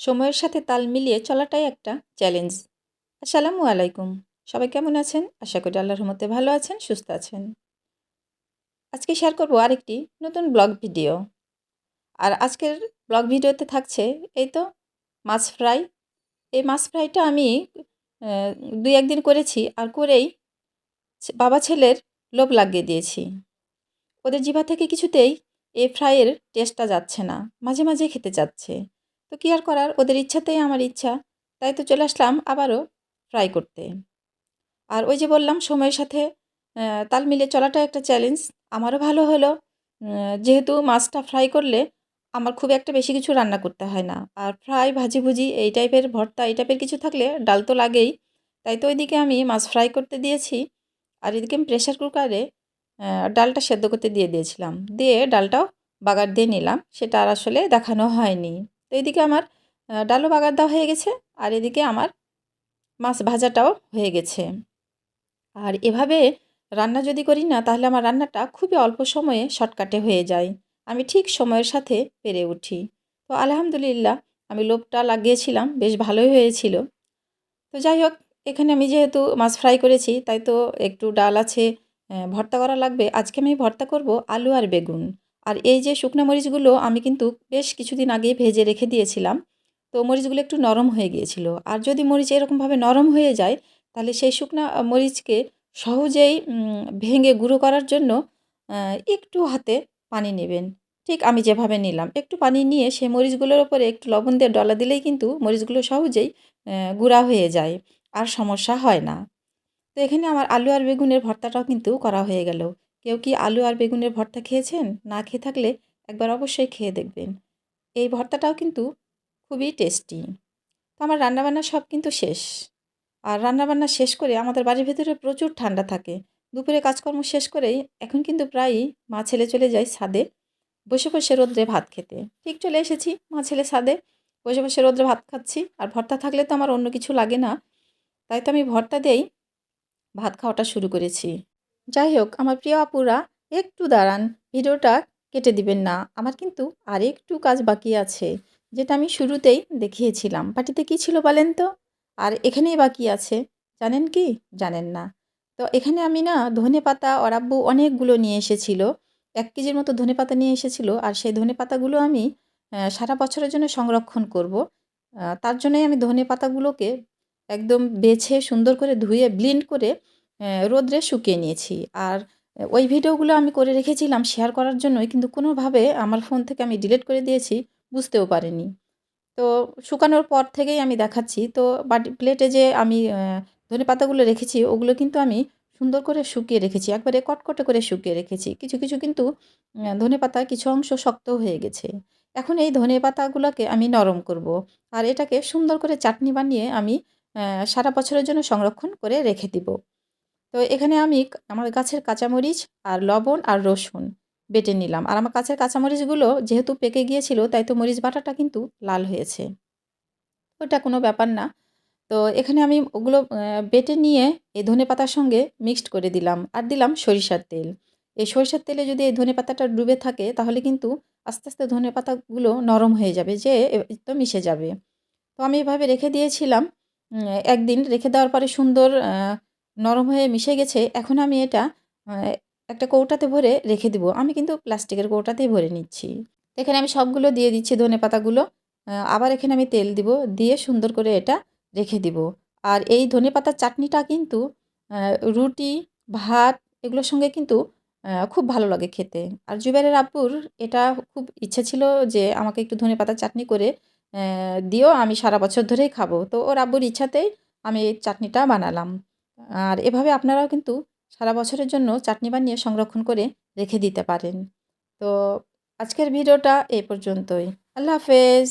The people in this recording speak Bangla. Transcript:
সময়ের সাথে তাল মিলিয়ে চলাটাই একটা চ্যালেঞ্জ। আসসালামু আলাইকুম। সবাই কেমন আছেন? আশা করি আল্লাহর রহমতে ভালো আছেন, সুস্থ আছেন। আজকে শেয়ার করব আরেকটি নতুন ব্লগ ভিডিও আর আজকের ব্লগ ভিডিওতে থাকছে এই তো মাছ ফ্রাই। এই মাছ ফ্রাইটা আমি দুই একদিন করেছি আর করেই বাবা ছেলের লোভ লাগিয়ে দিয়েছি। ওদের জিভা থেকে কিছুতেই এই ফ্রাইয়ের টেস্টটা যাচ্ছে না। মাঝে মাঝে খেতে চাচ্ছে। তো কী আর করার? ওদের ইচ্ছাতেই আমার ইচ্ছা। তাই তো চলে আসলাম আবারও ফ্রাই করতে। আর ওই যে বললাম, সময়ের সাথে তাল মিলিয়ে চলাটা একটা চ্যালেঞ্জ আমারও ভালো হলো। যেহেতু মাছটা ফ্রাই করলে আমার খুব একটা বেশি কিছু রান্না করতে হয় না। আর ফ্রাই ভাজি ভুজি এই টাইপের ভর্তা, এই টাইপের কিছু থাকলে ডাল তো লাগেই। তাই তো ওইদিকে আমি মাছ ফ্রাই করতে দিয়েছি। আর এদিকে আমি প্রেশার কুকারে ডালটা সেদ্ধ করতে দিয়ে দিয়েছিলাম। দিয়ে ডালটাও বাগার দিয়ে নিলাম। সেটা আর আসলে দেখানো হয়নি। তো এদিকে আমার ডালও দেওয়া হয়ে গেছে, আর এদিকে আমার মাছ ভাজাটাও হয়ে গেছে। আর এভাবে রান্না যদি করি না, তাহলে আমার রান্নাটা খুবই অল্প সময়ে শর্টকাটে হয়ে যায়। আমি ঠিক সময়ের সাথে পেরে উঠি। তো আলহামদুলিল্লাহ, আমি লোভটা লাগিয়েছিলাম, বেশ ভালোই হয়েছিল। তো যাই হোক, এখানে আমি যেহেতু মাছ ফ্রাই করেছি, তাই তো একটু ডাল আছে ভর্তা করা লাগবে। আজকে আমি ভর্তা করব আলু আর বেগুন। আর এই যে শুকনো মরিচগুলো আমি কিন্তু বেশ কিছুদিন আগে ভেজে রেখে দিয়েছিলাম। তো মরিচগুলো একটু নরম হয়ে গিয়েছিল। আর যদি মরিচ এরকমভাবে নরম হয়ে যায়, তাহলে সেই শুকনা মরিচকে সহজেই ভেঙে গুঁড়ো করার জন্য একটু হাতে পানি নেবেন। ঠিক আমি যেভাবে নিলাম। একটু পানি নিয়ে সেই মরিচগুলোর ওপরে একটু লবণ দিয়ে ডলা দিলেই কিন্তু মরিচগুলো সহজেই গুঁড়া হয়ে যায় আর সমস্যা হয় না। তো এখানে আমার আলু আর বেগুনের ভর্তাটাও কিন্তু করা হয়ে গেল। কেউ কি আলু আর বেগুনের ভর্তা খেয়েছেন? না খেয়ে থাকলে একবার অবশ্যই খেয়ে দেখবেন। এই ভর্তাটাও কিন্তু খুবই টেস্টি। তো আমার রান্নাবান্না সব কিন্তু শেষ। আর রান্নাবান্না শেষ করে আমাদের বাড়ির ভেতরে প্রচুর ঠান্ডা থাকে। দুপুরে কাজকর্ম শেষ করেই এখন কিন্তু প্রায়ই মা ছেলে চলে যায় ছাদে বসে বসে রোদ্রে ভাত খেতে। ঠিক চলে এসেছি মা ছেলে ছাদে। বসে বসে রোদ্রে ভাত খাচ্ছি। আর ভর্তা থাকলে তো আমার অন্য কিছু লাগে না। তাই তো আমি ভর্তা দিয়েই ভাত খাওয়াটা শুরু করেছি। যাই হোক আমার প্রিয় আপুরা, একটু দাঁড়ান। ভিডিওটা কেটে দিবেন না। আমার কিন্তু আর একটু কাজ বাকি আছে, যেটা আমি শুরুতেই দেখিয়েছিলাম। পার্টিতে কী ছিল বলেন তো? আর এখানেই বাকি আছে। জানেন কি? জানেন না। তো এখানে আমি না, ধনে পাতা, ওর আব্বু অনেকগুলো নিয়ে এসেছিল। এক কেজির মতো ধনে পাতা নিয়ে এসেছিল। আর সেই ধনে পাতাগুলো আমি সারা বছরের জন্য সংরক্ষণ করব। তার জন্যই আমি ধনে পাতাগুলোকে একদম বেছে সুন্দর করে ধুয়ে, ব্লিন্ড করে রোদ্রে শুকিয়ে নিয়েছি। আর ওই ভিডিওগুলো আমি করে রেখেছিলাম শেয়ার করার জন্যই, কিন্তু কোনোভাবে আমার ফোন থেকে আমি ডিলিট করে দিয়েছি, বুঝতেও পারিনি। তো, শুকানোর পর থেকেই আমি দেখাচ্ছি। তো, বাটি প্লেটে যে আমি ধনে পাতাগুলো রেখেছি, ওগুলো কিন্তু আমি সুন্দর করে শুকিয়ে রেখেছি। একবারে কটকটে করে শুকিয়ে রেখেছি। কিছু কিছু কিন্তু ধনে পাতা কিছু অংশ শক্ত হয়ে গেছে। এখন এই ধনে পাতাগুলোকে আমি নরম করব। আর এটাকে সুন্দর করে চাটনি বানিয়ে আমি সারা বছরের জন্য সংরক্ষণ করে রেখে দিব। তো এখানে আমি আমার গাছের কাঁচামরিচ আর লবণ আর রসুন বেটে নিলাম। আর আমার গাছের কাঁচামরিচগুলো যেহেতু পেকে গিয়েছিল, তাই তো মরিচ বাটাটা কিন্তু লাল হয়েছে। ওটা কোনো ব্যাপার না। তো এখানে আমি ওগুলো বেটে নিয়ে এই ধনে পাতার সঙ্গে মিক্সড করে দিলাম আর দিলাম সরিষার তেল। এই সরিষার তেলে যদি এই ধনে পাতাটা ডুবে থাকে, তাহলে কিন্তু আস্তে আস্তে ধনে পাতাগুলো নরম হয়ে যাবে, যে তো মিশে যাবে। তো আমি এভাবে রেখে দিয়েছিলাম। একদিন রেখে দেওয়ার পরে সুন্দর নরম হয়ে মিশে গেছে, এখন আমি এটা একটা কৌটাতে ভরে রেখে দিব। আমি কিন্তু প্লাস্টিকের কৌটাতেই ভরে নিচ্ছি। এখানে আমি সবগুলো দিয়ে দিচ্ছি ধনে পাতাগুলো। আবার এখানে আমি তেল দিব, দিয়ে সুন্দর করে এটা রেখে দিব। আর এই ধনে পাতার চাটনিটা কিন্তু রুটি, ভাত এগুলোর সঙ্গে কিন্তু খুব ভালো লাগে খেতে। আর জুবেরের আব্বুর এটা খুব ইচ্ছে ছিল যে আমাকে একটু ধনে পাতার চাটনি করে দিও, আমি সারা বছর ধরেই খাব। তো ওর আব্বুর ইচ্ছাতেই আমি এই চাটনিটা বানালাম। আর এভাবে আপনারাও কিন্তু সারা বছরের জন্য চাটনি বানিয়ে সংরক্ষণ করে রেখে দিতে পারেন। তো আজকের ভিডিওটা এই পর্যন্তই। আল্লাহ হাফেজ।